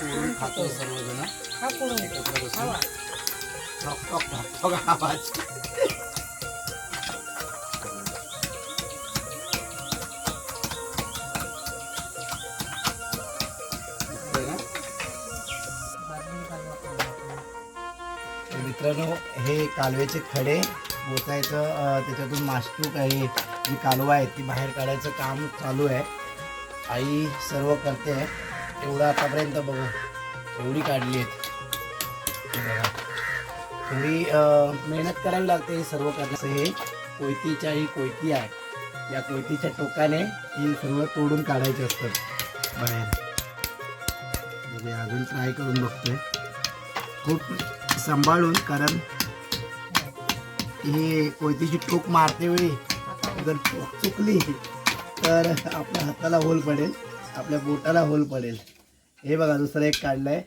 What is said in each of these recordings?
खातो सर्वजण. हा एकत्र बसून. आवाज. मित्रांनो हे कालव्याचे खडे बोचायचं त्याच्यातून मास्टूक आहे जी कालवा आहे ती बाहेर काढायचं काम चालू आहे. आई सर्व करते आहे. एवढं आतापर्यंत बघा. एवढी काढली आहेत. बघा. थोडी मेहनत करावी लागते हे सर्व करण्याचं हे कोयतीच्या ही कोयती आहे. या कोयतीच्या टोकाने ही सर्व तोडून काढायची असतात. बाहेर. म्हणजे अजून ट्राय करून बघतोय. खूप सांभाळून कारण ही कोयतीची टोक मारते वेळी जर चुकली तर आपल्या हाताला होल पडेल आपल्या बोटाला होल पडेल. हे बघा दुसरं एक काढलंय.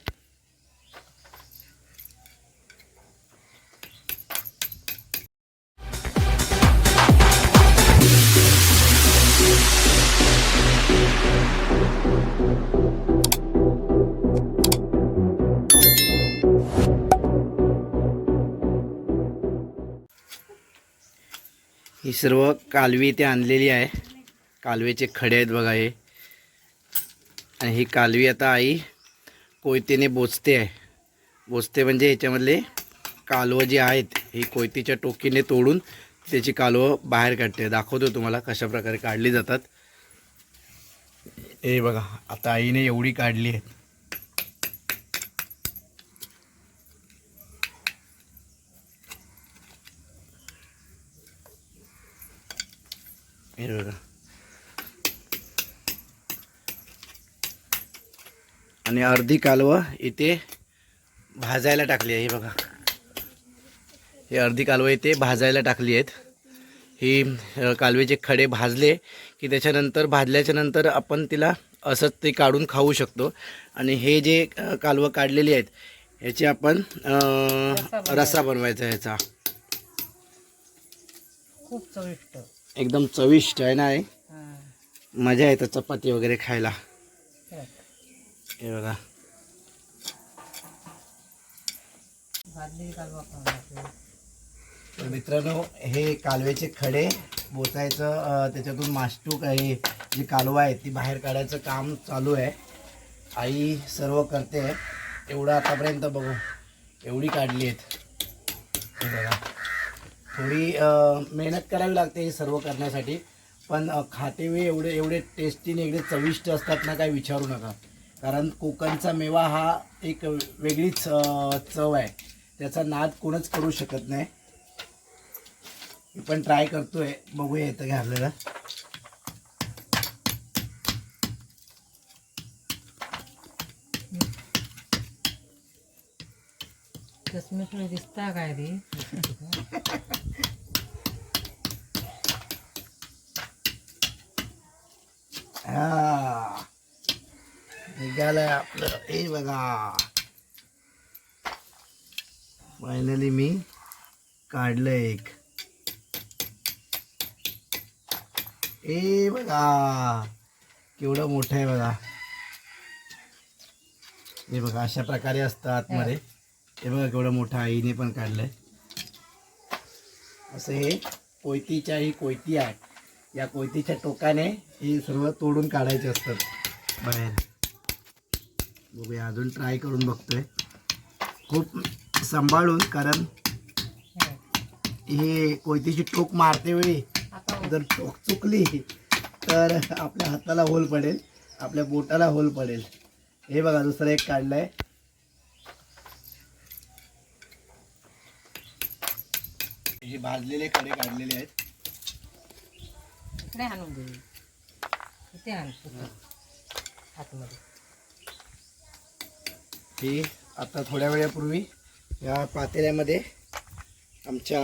ही सर्व कालवी इथे आणलेली आहे. कालवेचे खडे आहेत बघा हे. आणि ही कालवी आता आई कोयतेने बोचते आहे. बोचते म्हणजे ह्याच्यामधले कालवं जी आहेत ही कोयतीच्या टोकीने तोडून त्याची कालवं बाहेर काढते. दाखवतो तुम्हाला कशा प्रकारे काढली जातात. हे बघा आता आईने एवढी काढली आहे हे बघा. आणि अर्धी कालवं इथे भाजायला टाकली आहे हे बघा. हे अर्धी कालवं इथे भाजायला टाकली आहेत. ही कालवेचे खडे भाजले की त्याच्यानंतर भाजल्याच्या नंतर आपण तिला असंच ते काढून खाऊ शकतो. आणि हे जे कालवं काढलेली आहेत ह्याची आपण रसा बनवायचा ह्याचा खूप चविष्ट. एकदम चविष्ट आहे ना हे? हा. मजा येतं चपाती वगैरे खायला. हे बघा. तर मित्रांनो हे कालव्याचे खडे बोचायचं त्याच्यातून मास्टूक आहे जी कालवा आहे ती बाहेर काढायचं काम चालू आहे. आई सर्व करते. आहे एवढं आतापर्यंत बघू. एवढी काढली आहेत. हे बघा. थोडी मेहनत करावी लागते हे सर्व करण्यासाठी. पण अं, खाते एवढे एवढे टेस्टीने एवढे चविष्ट असतात ना काय विचारू नका. कारण कोकणचा मेवा हा एक वेगळीच चव आहे. त्याचा नाद कोणच करू शकत नाही. मी पण ट्राय करतोय. बघूया येतं का आपल्याला. चष्मेकडे दिसता काय रे? हा निघालंय आपलं. हे बघा. फायनली मी काढलं एक. ए बघा. केवढं मोठं आहे बघा. हे बघा अशा प्रकारे असतं आतमध्ये हे बघा केवढं मोठं आईने पण काढलंय. असं हे कोयतीच्या ही कोयती आहे. या कोयतीच्या टोकाने ही सर्व तोडून काढायचे असतात. बाहेर. बघूया अजून ट्राय करून बघतोय. खूप सांभाळून कारण हे कोयतीची टोक मारते वेळी जर टोक चुकली तर आपल्या हाताला होल पडेल आपल्या बोटाला होल पडेल. हे बघा दुसरं एक काढलंय. हे भाजलेले खडे काढलेले आहेत. इकडे आणून दे इथे आतमध्ये ही आता थोड्या वेळापूर्वी या पातेल्यामध्ये आमच्या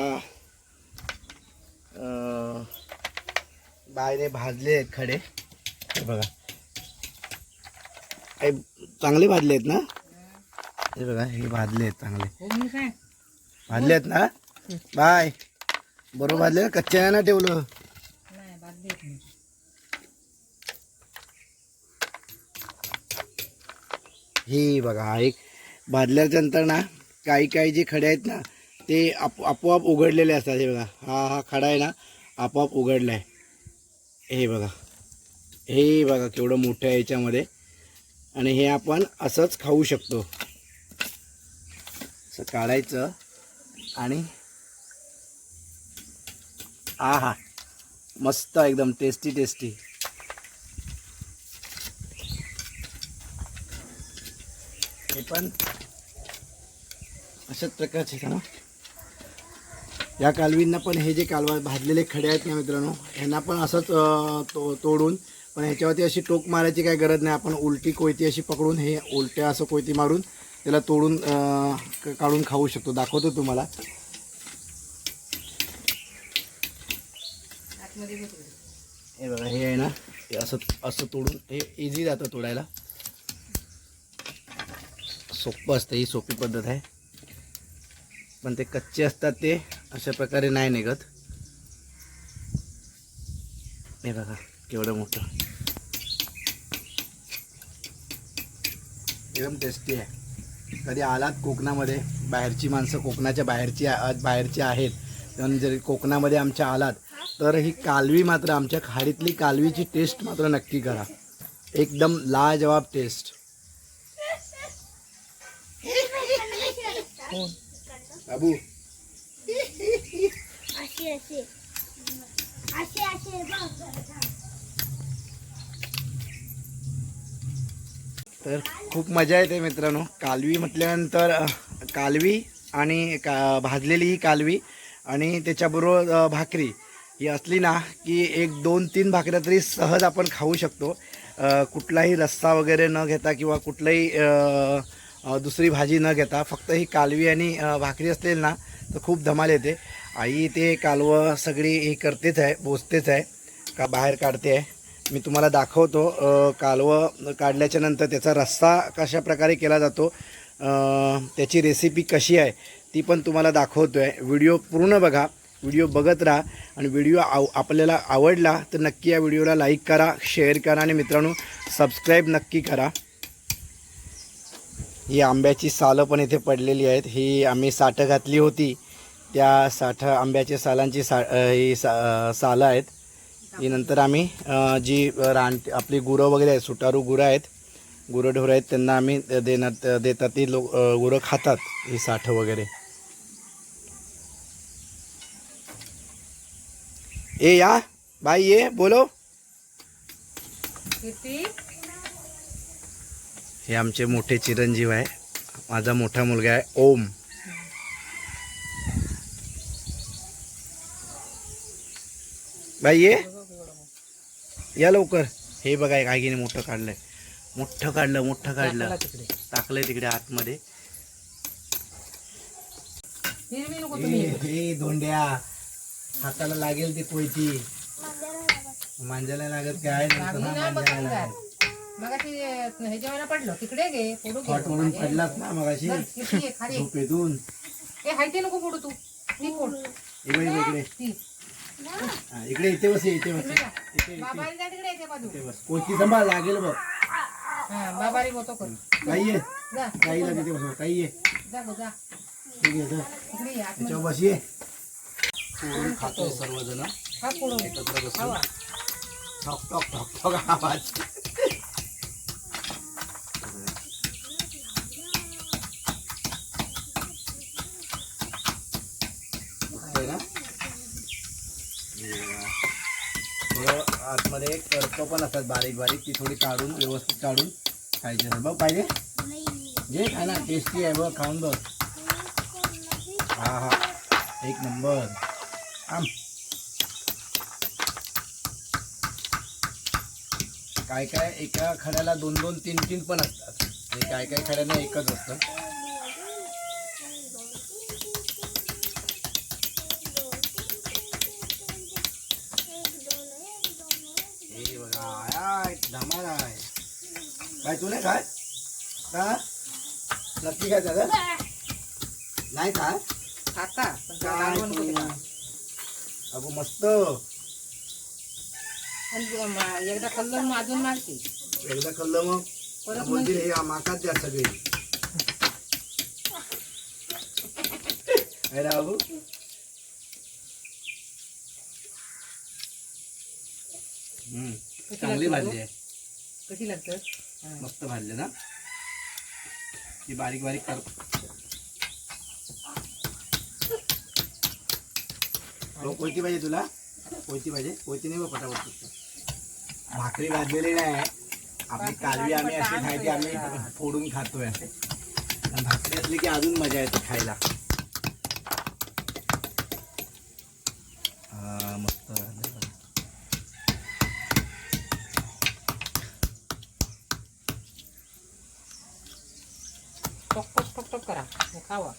बाहेर भाजले आहेत खडे. हे बघा. हे चांगले भाजले आहेत ना? हे बघा हे भाजले आहेत चांगले. भाजले आहेत ना? बाय. बरोबर भाजले कच्च्या ना ठेवलं नाही बादली येत नाही हे बघा हा एक भाजल्याच्या नंतर ना काही काही जे खडे आहेत ना ते आप आपोआप उघडलेले असतात. हे बघा हा हा खडा आहे ना आपोआप उघडला आहे हे बघा हे बघा केवढं मोठं आहे याच्यामध्ये. आणि हे आपण असंच खाऊ शकतो. असं काढायचं आणि आ हा मस्त एकदम टेस्टी टेस्टी हे पण अशाच प्रकारचे ना. या कालवींना पण हे जे कालवा भाजलेले खडे आहेत ना मित्रांनो ह्यांना पण असंच तो तोडून पण ह्याच्यावरती अशी टोक मारायची काही गरज नाही. आपण उलटी कोयती अशी पकडून हे उलट्या असं कोयती मारून त्याला तोडून क- काढून खाऊ शकतो. दाखवतो तुम्हाला. हे बघा हे आहे ना हे असं असं तोडून हे इझी जातं तोडायला. सोपं असतं ही सोपी पद्धत आहे. पण ते कच्चे असतात ते अशा प्रकारे नाही निघत. हे बघा केवढं मोठं. एकदम टेस्टी आहे. कधी आलात कोकणामध्ये बाहेरची माणसं कोकणाच्या बाहेरची बाहेरची आहेत पण जर कोकणामध्ये आमच्या आलात तर ही कालवी मात्र आमच्या खाडीतली कालवीची टेस्ट मात्र नक्की करा. एकदम लाजवाब टेस्ट बाबू. तर खूप मजा येते मित्रांनो. कालवी म्हटल्यानंतर कालवी आणि का भाजलेली ही कालवी आणि त्याच्याबरोबर भाकरी. ही असली ना की एक दोन तीन भाकऱ्या तरी सहज आपण खाऊ शकतो. अ, कुठलाही रस्सा वगैरे न घेता किंवा कुठलाही दुसरी भाजी न घेता फक्त ही कालवी आणि भाकरी असेल ना तर खूप धमाल येते. आई ते कालवं सगळी हे करतेच आहे बोचतेच आहे का बाहेर काढते आहे. मी तुम्हाला दाखवतो कालवं काढल्याच्या नंतर त्याचा रस्सा कशा प्रकारे केला जातो त्याची रेसिपी कशी आहे ती पण तुम्हाला दाखवतो आहे व्हिडिओ पूर्ण बघा व्हिडिओ बघत राहा आणि व्हिडिओ आव आपल्याला आवडला तर नक्की या व्हिडिओला लाईक करा शेअर करा आणि मित्रांनो सबस्क्राईब नक्की करा. ही आंब्याची सालं पण इथे पडलेली आहेत. ही आम्ही साठं घातली होती. त्या साठं आंब्याच्या सालांची सा ही सा सालं आहेत. ही नंतर आम्ही जी रान आपली गुरं वगैरे आहेत सुटारू गुरं आहेत गुरंढोरं आहेत त्यांना आम्ही देणार देतात. ती लोक गुरं खातात ही साठं वगैरे. ए या. बाई ये बोलो. किती? हे आमचे मोठे चिरंजीव आहे. माझा मोठा मुलगा आहे ओम. बाई ये. या लवकर. हे बघा काय की मोठं काढलंय. मोठं काढलं मोठं काढलं. टाकलंय तिकडे आतमध्ये. हे धोंड्या. हाताला लागेल ती कोयती. मांजायला लागत. काय? लागली ना बघा मग ह्याच्यावर पडलं. तिकडे म्हणून पडलाच ना मगाशी. किती आहे खाली झोपेतून. ए हायते नको फोडू तू. ती फोड. बघ इकडे ती. हा, इकडे इथे बस इथे बस. इथे जा तिकडे येते बाजू इथे बस. कोणती सांभाळ लागेल बघ. हा बाबारी कर. काही ये. जा. काहीला तिथे बस काही ये. जा गो जा. ठीक आहे चल. इकडे ये आतमध्ये. त्याच्यावर बस ये. फोडून खातोय सर्वजण. हा फोडून. एकत्र बसून. ठॉक ठॉक ठॉक ठॉक आवाज आहे ना थोडं तो पण असतात बारीक बारीक ती थोडी काढून व्यवस्थित काढून खायची असतात. बघ पाहिजे? जे खा ना. टेस्टी आहे बघ खाऊन बघ. हा हा. एक नंबर. आम काय काय? एका खड्याला दोन दोन तीन तीन पण असतात. हे काय काय खड्यांना एकच असतं. तू नाही काय का? नक्की काय झालं नाही काय खाता पण त्याला काय लागवण तू? करू नका. अगो मस्त. आणि म- एकदा खाल्लं मग अजून मारते. एकदा खाल्लं मग? परत म्हणते हे माकाच द्या सगळे. है ना बाबू? हम्म, चांगली लागते भाजली आहे. कशी लागतात हा. मस्त भाजले ना? ती बारीक बारीक कर. हो, कोणती पाहिजे तुला? कोणती पाहिजे? कोणती नाही पटापट फक्त. भाकरी भाजलेली नाही. आपली कालवी आम्ही अशी खायची आम्ही फोडून खातोय आणि भाकरी असली की अजून मजा येते खायला. हा, मस्त भाजले बघ. टक टक टक टक करा मग खावा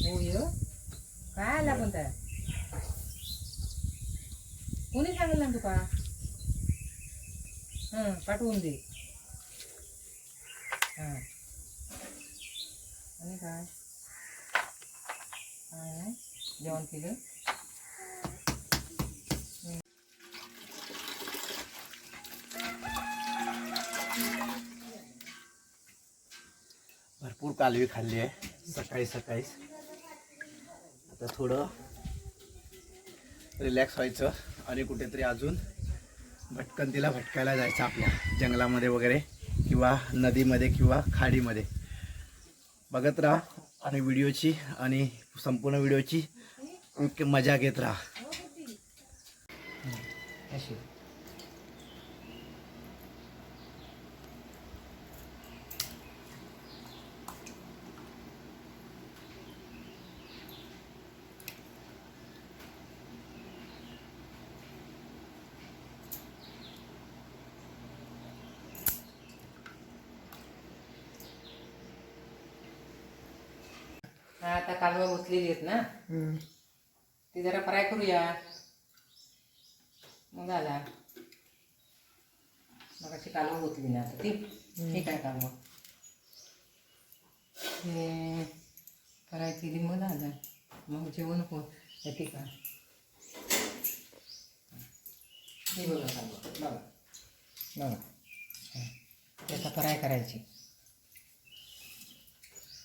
होय काय आला पण त्या कोणी सांगितलं ना तुका हं पाठवून दे हां आणि काय काय जेवण केलं कालवी खाल्ली आहे. सकाळी सकाळीच आता थोडं रिलॅक्स व्हायचं आणि कुठेतरी अजून भटकंतीला भटकायला जायचं आपल्या जंगलामध्ये वगैरे किंवा नदीमध्ये किंवा खाडीमध्ये. बघत राहा आणि व्हिडिओची आणि संपूर्ण व्हिडिओची मजा घेत राहा अशी हा आता कालवा उचलेली आहेत ना. ती जरा फ्राय करूया. मग झाला. मग अशी कालवं होतली ना आता ती. ठीक आहे कालवं. हे फ्राय केली मग झालं. मग जेवण हो ठीक आहे. हे बघा कालवं. बघा. बघा. त्याचा फ्राय करायची.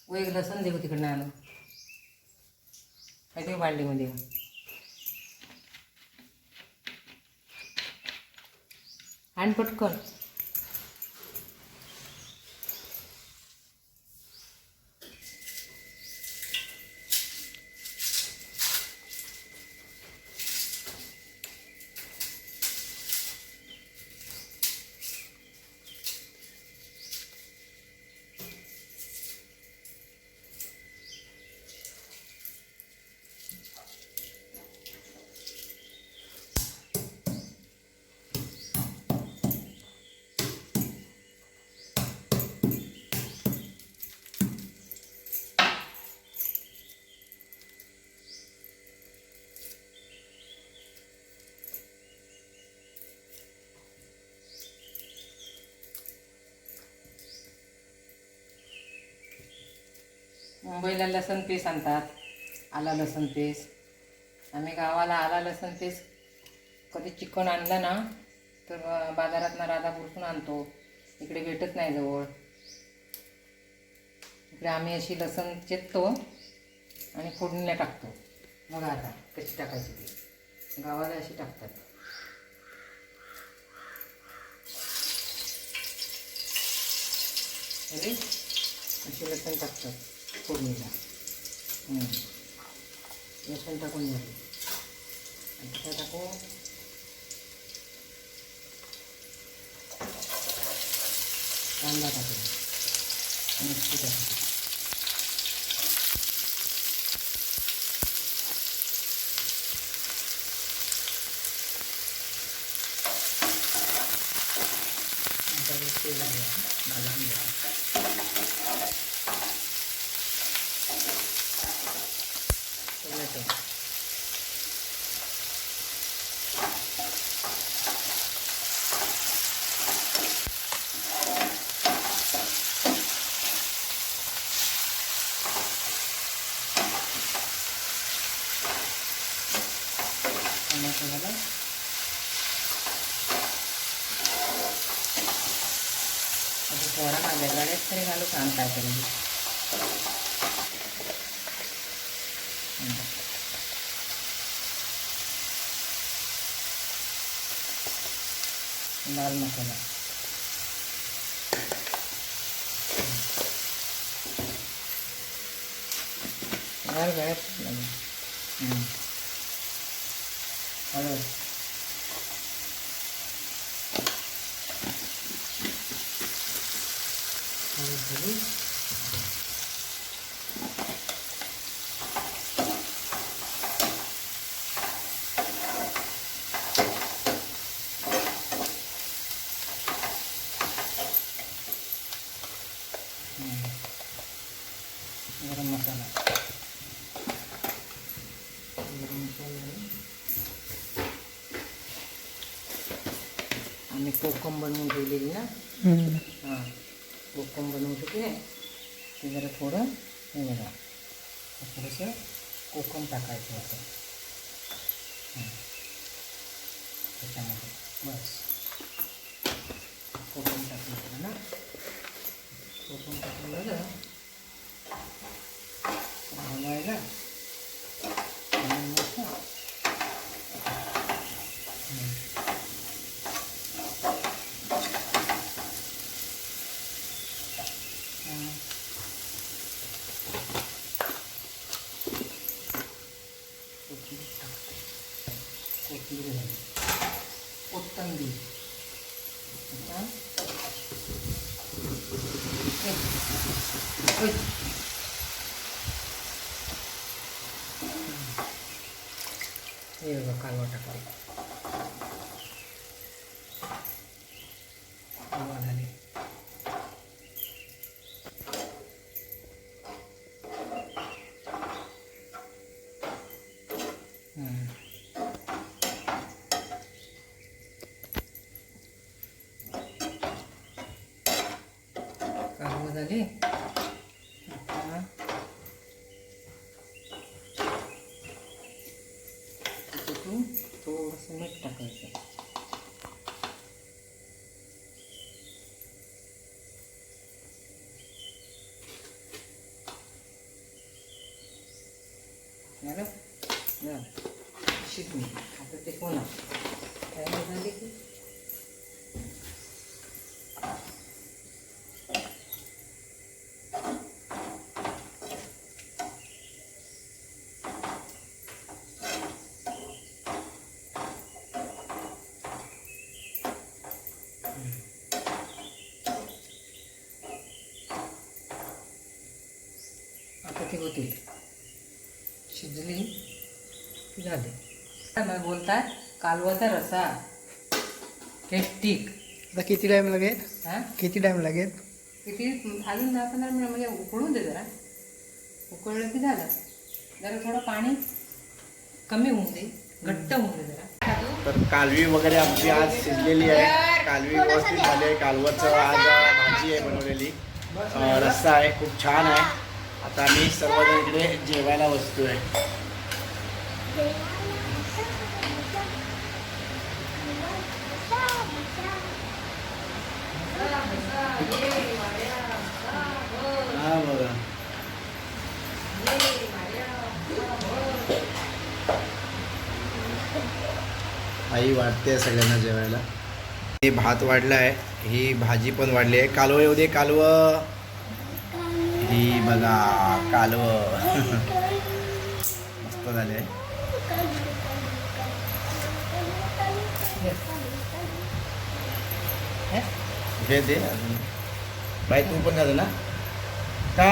व एक लसण देऊ तिकडनं आणून. काय ते भांडीमध्ये आणि पटकन. मुंबईला लसण पेस्ट आणतात. आला लसण पेस्ट आम्ही गावाला आला लसण पेस्ट कधी चिकन आणलं ना तर बाजारात ना राधापूरतून आणतो. इकडे भेटत नाही जवळ. इकडे आम्ही अशी लसण चेततो आणि फोडणीला टाकतो. बघा आता कशी टाकायची ती. गावाला अशी टाकतात. अरे अशी लसण टाकतात. फोडणीला हं. लसण टाकून झाली आणि त्यात टाकू कांदा टाकला मिरची टाकली आता हे तेल आहे मला आंबे टोमॅटो टोमॅटो झाला पोरा माझ्या गाड्यात तरी करेंगे लाल मसाला लाल गायब हळद झाली. गरम मसाला गरम मसाला आम्ही कोकम बनवून ठेवलेली ना हां कोकम बनवून ठेवते ते जरा थोडं हे बघा थोडंसं कोकम टाकायचं होतं हां. त्याच्यामध्ये बस कोकम टाकलं ना कोकम टाकून झालं हलवायला आणि मस्त हम्म. हा. कोथिंबीर टाकते. कोथिंबीर झाली कोथिंबीर आता ए, कालवा टाकावा झाले कालवा झाले आता त्याच्यातून थोडंसं मीठ टाकायचं झालं झालं शिकली आता ते कोणा काय झाले की आता ते होतील शिजली की झाले बोलतात कालवाचा रसा टेस्टिक आता किती टाइम लागेल? हां? किती टाइम लागेल? किती? अजून दहा पंधरा मिनिट म्हणजे उकळून दे जरा. उकळलं की झालं. जरा थोडं पाणी कमी होऊन दे घट्ट होऊन दे जरा. तर कालवी वगैरे आमची आज शिजलेली आहे. कालवी व्यवस्थित झाली आहे. कालवाचं आज भाजी आहे बनवलेली. रस्सा आहे. खूप छान आहे. आता आम्ही सर्वजण इकडे जेवायला बसतोय. हा बघा. आई वाटते सगळ्यांना जेवायला. हे भात वाढला आहे ही भाजी पण वाढली आहे. कालवं येऊ दे कालवं. ही बघा कालवं. मस्त झाले. आहे घे दे अजून बाई तू पण झालं ना का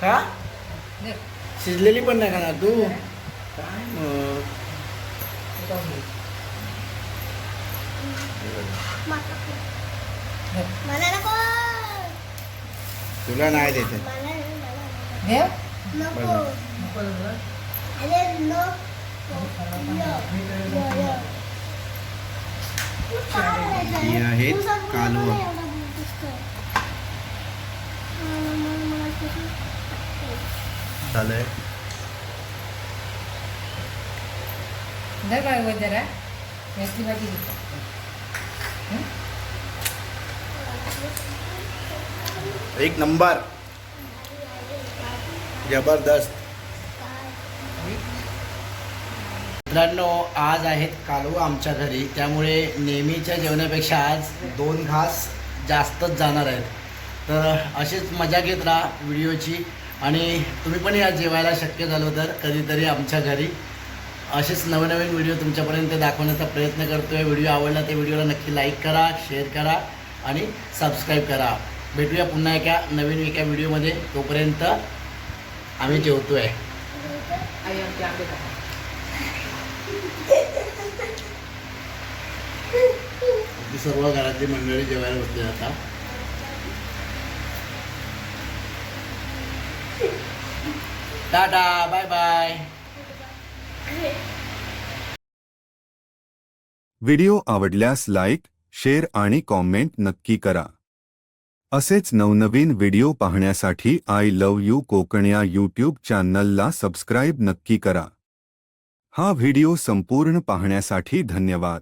का दे. शिजलेली पण नाही खाणार तू काय मग मला नको तुला नाही देते मला नाही, मला नाही. घे. नको अरे नको य, य, य. तू काय करायचं? ही आहेत तू सांग, मला कालवं. नाही एवढं दिसतोय. मला- मला- मला किती- झालंय धर बाळ वर जरा याची भाजी घेतो हं? एक नंबर जबरदस्त मित्रांनो आज आहेत कालू आमच्या घरी. त्यामुळे नेहमीच्या जेवणापेक्षा आज दोन घास जास्तच जाणार आहेत. तर अशीच मजा घेत राहा व्हिडिओची. आणि तुम्ही पण या जेवायला शक्य झालं तर कधीतरी आमच्या घरी. असेच नवनवीन व्हिडिओ तुमच्यापर्यंत दाखवण्याचा प्रयत्न करतो आहे व्हिडिओ आवडला ते व्हिडिओला नक्की लाईक करा शेअर करा आणि सबस्क्राईब करा. भेटूया पुन्हा एका नवीन एका व्हिडिओमध्ये. तोपर्यंत आम्ही जेवतो आहे सर्व घरातली मंडळी जेवायला बसली आता टाटा, बाय बाय. व्हिडिओ आवडल्यास लाईक, शेअर आणि कॉमेंट नक्की करा. असेच नवनवीन व्हिडिओ पाहण्यासाठी आय लव यू कोकण या यूट्यूब चॅनलला सबस्क्राईब नक्की करा. हा व्हिडिओ संपूर्ण पाहण्यासाठी धन्यवाद.